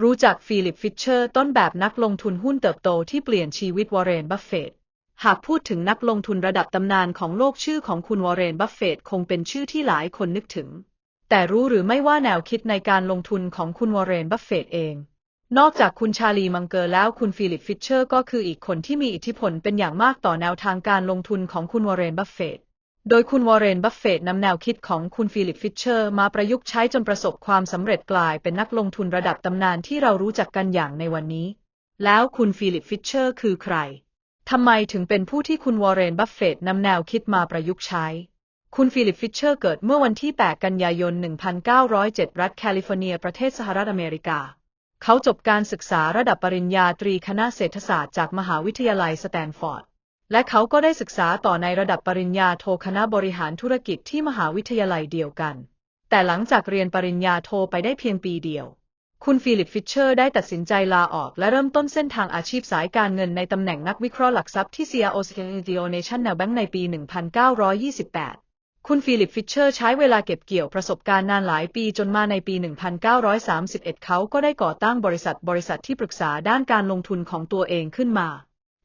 รู้จักฟิลิปฟิชเชอร์ต้นแบบนักลงทุนหุ้นเติบโตที่เปลี่ยนชีวิตวอร์เรนบัฟเฟตต์หากพูดถึงนักลงทุนระดับตำนานของโลกชื่อของคุณวอร์เรนบัฟเฟตต์คงเป็นชื่อที่หลายคนนึกถึง แต่รู้หรือไม่ว่าแนวคิดในการลงทุนของคุณวอร์เรนบัฟเฟตต์เอง นอกจากคุณชาลีมังเกอร์แล้วคุณฟิลิปฟิชเชอร์ก็คืออีกคนที่มีอิทธิพลเป็นอย่างมากต่อแนวทางการลงทุนของคุณวอร์เรนบัฟเฟตต์ โดยคุณวอร์เรน บัฟเฟตต์นำแนวคิดของคุณฟิลิปฟิชเชอร์ มาประยุกต์ใช้จนประสบความสำเร็จกลายเป็นนักลงทุนระดับตำนานที่เรารู้จักกันอย่างในวันนี้ แล้วคุณฟิลิปฟิชเชอร์คือใคร ทำไมถึงเป็นผู้ที่คุณวอร์เรน บัฟเฟตต์นำแนวคิดมาประยุกต์ใช้ คุณฟิลิปฟิชเชอร์เกิดเมื่อวันที่ 8 กันยายน 1907 รัฐแคลิฟอร์เนีย ประเทศสหรัฐอเมริกา เขาจบการศึกษาระดับปริญญาตรีคณะเศรษฐศาสตร์จากมหาวิทยาลัยสแตนฟอร์ด และเขาก็ได้ศึกษาต่อในระดับปริญญาโทคณะบริหารธุรกิจที่มหาวิทยาลัยเดียวกัน แต่หลังจากเรียนปริญญาโทไปได้เพียงปีเดียว คุณฟิลิปฟิชเชอร์ได้ตัดสินใจลาออกและเริ่มต้นเส้นทางอาชีพสายการเงินในตำแหน่งนักวิเคราะห์หลักทรัพย์ที่ CRO Security National Bank ในปี 1928 คุณฟิลิปฟิชเชอร์ใช้เวลาเก็บเกี่ยวประสบการณ์นานหลายปีจนมาในปี 1931 เขาก็ได้ก่อตั้งบริษัทบริษัทที่ปรึกษาด้านการลงทุนของตัวเองขึ้นมา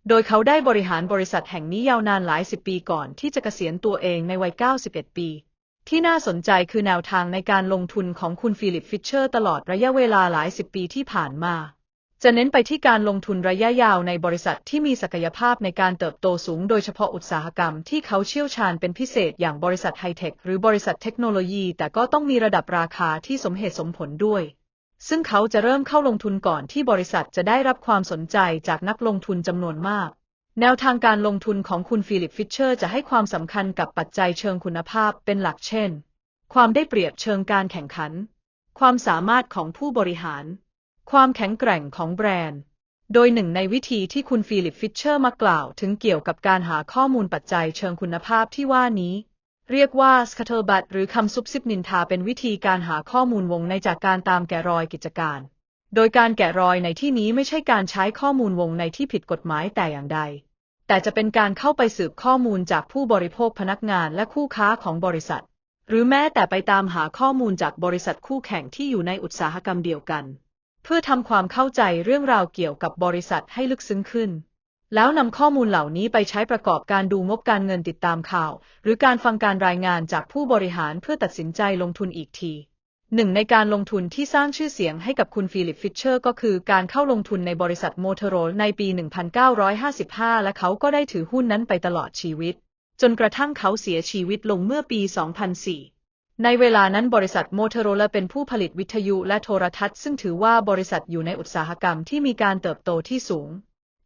โดยเขาได้บริหารบริษัทแห่งนี้ยาวนานหลายสิบปีก่อนที่จะเกษียณตัวเองในวัย 91 ปี ที่น่าสนใจคือแนวทางในการลงทุนของคุณฟิลิปฟิชเชอร์ตลอดระยะเวลาหลายสิบปีที่ผ่านมา จะเน้นไปที่การลงทุนระยะยาวในบริษัทที่มีศักยภาพในการเติบโตสูง โดยเฉพาะอุตสาหกรรมที่เขาเชี่ยวชาญเป็นพิเศษอย่างบริษัทไฮเทคหรือบริษัทเทคโนโลยี แต่ก็ต้องมีระดับราคาที่สมเหตุสมผลด้วย ซึ่งเขาจะเริ่มเข้าลงทุนก่อนที่บริษัทจะได้รับความสนใจจากนักลงทุนจำนวนมาก แนวทางการลงทุนของคุณฟิลิปฟิชเชอร์จะให้ความสำคัญกับปัจจัยเชิงคุณภาพเป็นหลักเช่น ความได้เปรียบเชิงการแข่งขัน ความสามารถของผู้บริหาร ความแข็งแกร่งของแบรนด์ โดยหนึ่งในวิธีที่คุณฟิลิปฟิชเชอร์มากล่าวถึงเกี่ยวกับการหาข้อมูลปัจจัยเชิงคุณภาพที่ว่านี้ เรียกว่า scuttlebutt หรือคำซุบซิบนินทาเป็นวิธีการหาข้อมูลวงในจากการตามแกะรอยกิจการ โดยการแกะรอยในที่นี้ไม่ใช่การใช้ข้อมูลวงในที่ผิดกฎหมายแต่อย่างใด แต่จะเป็นการเข้าไปสืบข้อมูลจากผู้บริโภคพนักงานและคู่ค้าของบริษัท หรือแม้แต่ไปตามหาข้อมูลจากบริษัทคู่แข่งที่อยู่ในอุตสาหกรรมเดียวกัน เพื่อทำความเข้าใจเรื่องราวเกี่ยวกับบริษัทให้ลึกซึ้งขึ้น แล้วนำข้อมูลเหล่านี้ไปใช้ประกอบการดูงบการเงินติดตามข่าว หรือการฟังการรายงานจากผู้บริหารเพื่อตัดสินใจลงทุนอีกทีหนึ่งในการลงทุนที่สร้างชื่อเสียงให้กับคุณฟิลิปฟิชเชอร์ก็คือการเข้าลงทุนในบริษัทโมเทโรในปี 1955 และเขาก็ได้ถือหุ้นนั้นไปตลอดชีวิต จนกระทั่งเขาเสียชีวิตลงเมื่อปี 2004 ในเวลานั้นบริษัทโมเทโรลาเป็นผู้ผลิตวิทยุและโทรทัศน์ซึ่งถือว่าบริษัทอยู่ในอุตสาหกรรมที่มีการเติบโตที่สูง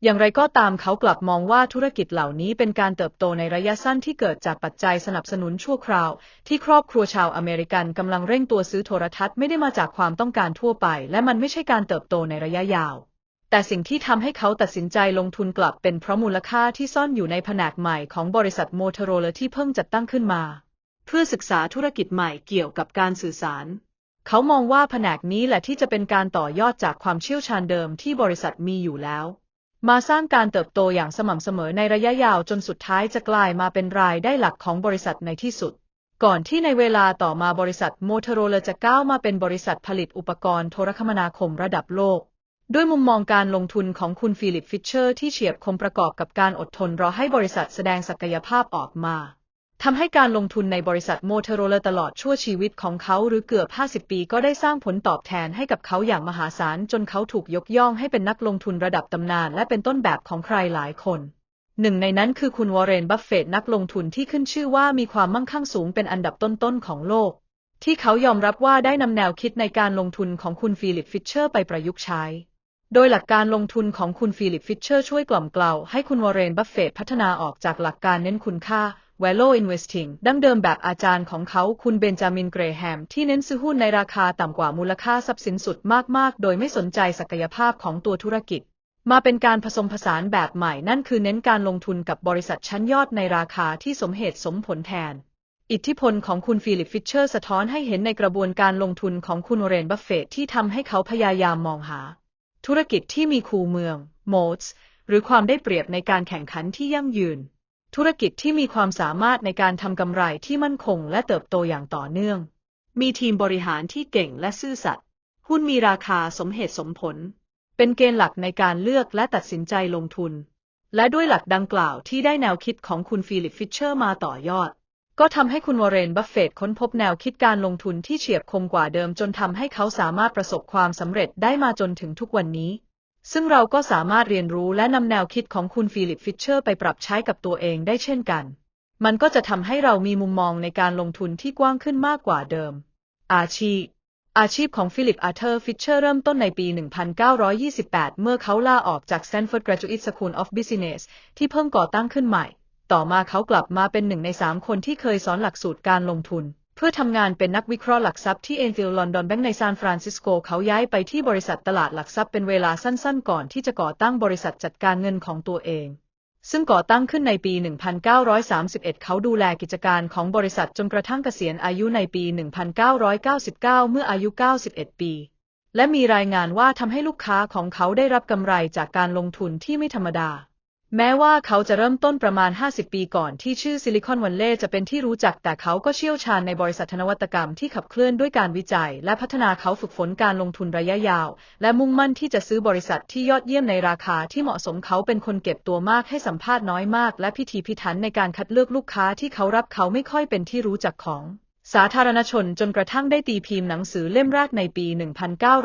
อย่างไรก็ตามเขากลับมองว่าธุรกิจเหล่านี้เป็นการเติบโตในระยะสั้นที่เกิดจากปัจจัยสนับสนุนชั่วคราว ที่ครอบครัวชาวอเมริกันกำลังเร่งตัวซื้อโทรทัศน์ไม่ได้มาจากความต้องการทั่วไป และมันไม่ใช่การเติบโตในระยะยาว แต่สิ่งที่ทำให้เขาตัดสินใจลงทุนกลับเป็นเพราะมูลค่าที่ซ่อนอยู่ในแผนกใหม่ของบริษัทโมเทโรลาที่เพิ่งจัดตั้งขึ้นมา เพื่อศึกษาธุรกิจใหม่เกี่ยวกับการสื่อสารเขามองว่าแผนกนี้แหละที่จะเป็นการต่อยอดจากความเชี่ยวชาญเดิมที่บริษัทมีอยู่แล้ว มาสร้างการเติบโตอย่างสม่ำเสมอในระยะยาวจนสุดท้ายจะกลายมาเป็นรายได้หลักของบริษัทในที่สุด ก่อนที่ในเวลาต่อมาบริษัทโมเทโรลาจะก้าวมาเป็นบริษัทผลิตอุปกรณ์โทรคมนาคมระดับโลก ด้วยมุมมองการลงทุนของคุณฟิลิปฟิชเชอร์ที่เฉียบคมประกอบกับการอดทนรอให้บริษัทแสดงศักยภาพออกมา ทำให้การลงทุนในบริษัทโมเทโรลาตลอดชั่วชีวิตของเขาหรือเกือบ 50 ปีก็ได้สร้างผลตอบแทนให้กับเขาอย่างมหาศาลจนเขาถูกยกย่องให้เป็นนักลงทุนระดับตำนานและเป็นต้นแบบของใครหลายคน หนึ่งในนั้นคือคุณวอร์เรน บัฟเฟตต์นักลงทุนที่ขึ้นชื่อว่ามีความมั่งคั่งสูงเป็นอันดับต้นๆของโลก ที่เขายอมรับว่าได้นำแนวคิดในการลงทุนของคุณฟิลิปฟิชเชอร์ไปประยุกต์ใช้โดยหลักการลงทุนของคุณฟิลิปฟิชเชอร์ช่วยกล่อมเกลาให้คุณวอร์เรน บัฟเฟตพัฒนาออกจากหลักการเน้นคุณค่า value investing ดั้งเดิมแบบอาจารย์ของเขาคุณเบนจามินเกรแฮม ที่เน้นซื้อหุ้นในราคาต่ำกว่ามูลค่าทรัพย์สินสุดมาก ๆ โดยไม่สนใจศักยภาพของตัวธุรกิจ มาเป็นการผสมผสานแบบใหม่นั่นคือเน้นการลงทุนกับบริษัทชั้นยอดในราคาที่สมเหตุสมผลแทน อิทธิพลของคุณฟิลิปฟิชเชอร์สะท้อนให้เห็นในกระบวนการลงทุนของคุณวอร์เรนบัฟเฟตที่ทำให้เขาพยายามมองหา ธุรกิจที่มีคูเมือง moats หรือความได้เปรียบในการแข่งขันที่ยั่งยืน ธุรกิจที่มีความสามารถในการทำกำไรที่มั่นคงและเติบโตอย่างต่อเนื่อง มีทีมบริหารที่เก่งและซื่อสัตย์ หุ้นมีราคาสมเหตุสมผล เป็นเกณฑ์หลักในการเลือกและตัดสินใจลงทุน และด้วยหลักดังกล่าวที่ได้แนวคิดของคุณฟิลิปฟิชเชอร์มาต่อยอด ก็ทำให้คุณวอร์เรนบัฟเฟตต์ค้นพบแนวคิดการลงทุนที่เฉียบคมกว่าเดิมจนทำให้เขาสามารถประสบความสำเร็จได้มาจนถึงทุกวันนี้ ซึ่งเราก็สามารถเรียนรู้และนำแนวคิดของคุณฟิลิปฟิชเชอร์ไปปรับใช้กับตัวเองได้เช่นกัน มันก็จะทำให้เรามีมุมมองในการลงทุนที่กว้างขึ้นมากกว่าเดิม อาชีพ อาชีพของฟิลิปอาร์เธอร์ฟิชเชอร์เริ่มต้นในปี 1928 เมื่อเขาลาออกจาก Stanford Graduate School of Business ที่เพิ่งก่อตั้งขึ้นใหม่ ต่อมาเขากลับมาเป็นหนึ่งในสามคนที่เคยสอนหลักสูตรการลงทุน เพื่อทำงานเป็นนักวิเคราะห์หลักทรัพย์ที่ Enfield London Bank ในซานฟรานซิสโกเขาย้ายไปที่บริษัทตลาดหลักทรัพย์เป็นเวลาสั้นๆ ก่อนที่จะก่อตั้งบริษัทจัดการเงินของตัวเอง ซึ่งก่อตั้งขึ้นในปี 1931 เขาดูแลกิจการของบริษัทจนกระทั่งเกษียณอายุในปี 1999 เมื่ออายุ 91 ปี และมีรายงานว่าทำให้ลูกค้าของเขาได้รับกำไรจากการลงทุนที่ไม่ธรรมดา แม้ว่าเขาจะเริ่มต้นประมาณ 50 ปีก่อนที่ชื่อซิลิคอนวัลเลย์จะเป็นที่รู้จัก แต่เขาก็เชี่ยวชาญในบริษัทนวัตกรรมที่ขับเคลื่อนด้วยการวิจัย และพัฒนาเขาฝึกฝนการลงทุนระยะยาว และมุ่งมั่นที่จะซื้อบริษัทที่ยอดเยี่ยมในราคาที่เหมาะสมเขาเป็นคนเก็บตัวมากให้สัมภาษณ์น้อยมาก และพิถีพิถันในการคัดเลือกลูกค้าที่เขารับเขาไม่ค่อยเป็นที่รู้จักของ สาธารณชนจนกระทั่งได้ตีพิมพ์หนังสือเล่มแรกในปี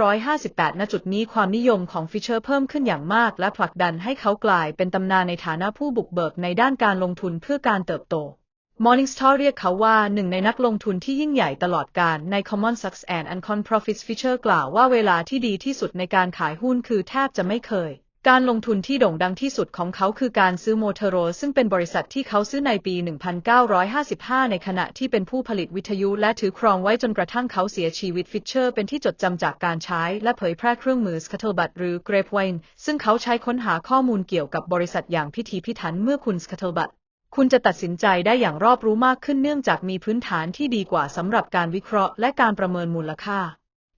1958 ณ จุดนี้ความนิยมของฟิเชอร์เพิ่มขึ้นอย่างมาก และผลักดันให้เขากลายเป็นตำนานในฐานะผู้บุกเบิกในด้านการลงทุนเพื่อการเติบโต Morningstar เรียกเขาว่าหนึ่งในนักลงทุนที่ยิ่งใหญ่ตลอดการใน Common Stocks and Uncon Profits Fisher กล่าวว่าเวลาที่ดีที่สุดในการขายหุ้นคือแทบจะไม่เคย การลงทุนที่โด่งดังที่สุดของเขาคือการซื้อโมเทโรซึ่งเป็นบริษัทที่เขาซื้อในปี 1955 ในขณะที่เป็นผู้ผลิตวิทยุและถือครองไว้จนกระทั่งเขาเสียชีวิตฟิชเชอร์เป็นที่จดจำจากการใช้และเผยแพร่เครื่องมือ Scuttlebutt หรือ Grapevine ซึ่งเขาใช้ค้นหาข้อมูลเกี่ยวกับบริษัทอย่างพิถีพิถันเมื่อคุณ Scuttlebutt คุณจะตัดสินใจได้อย่างรอบรู้มากขึ้นเนื่องจากมีพื้นฐานที่ดีกว่าสำหรับการวิเคราะห์และการประเมินมูลค่า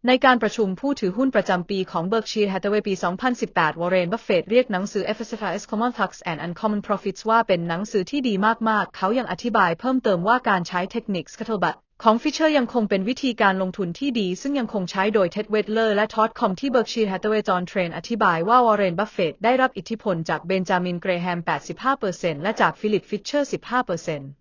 ในการประชุมผู้ถือหุ้นประจำปีของ Berkshire Hathaway ปี 2018 วอร์เรน บัฟเฟตเรียกหนังสือ FSFS Common Stocks and Uncommon Profits ว่าเป็นหนังสือที่ดีมาก ๆ เขายังอธิบายเพิ่มเติมว่าการใช้เทคนิค Scuttlebutt ของฟิชเชอร์ยังคงเป็นวิธีการลงทุนที่ดี ซึ่งยังคงใช้โดยเท็ดเวดเลอร์และทอดคอมที่ Berkshire Hathaway จอห์นเทรนอธิบายว่าวอร์เรน บัฟเฟตได้รับอิทธิพลจากเบนจามิน เกรแฮม 85%และจากฟิลิป ฟิชเชอร์ 15%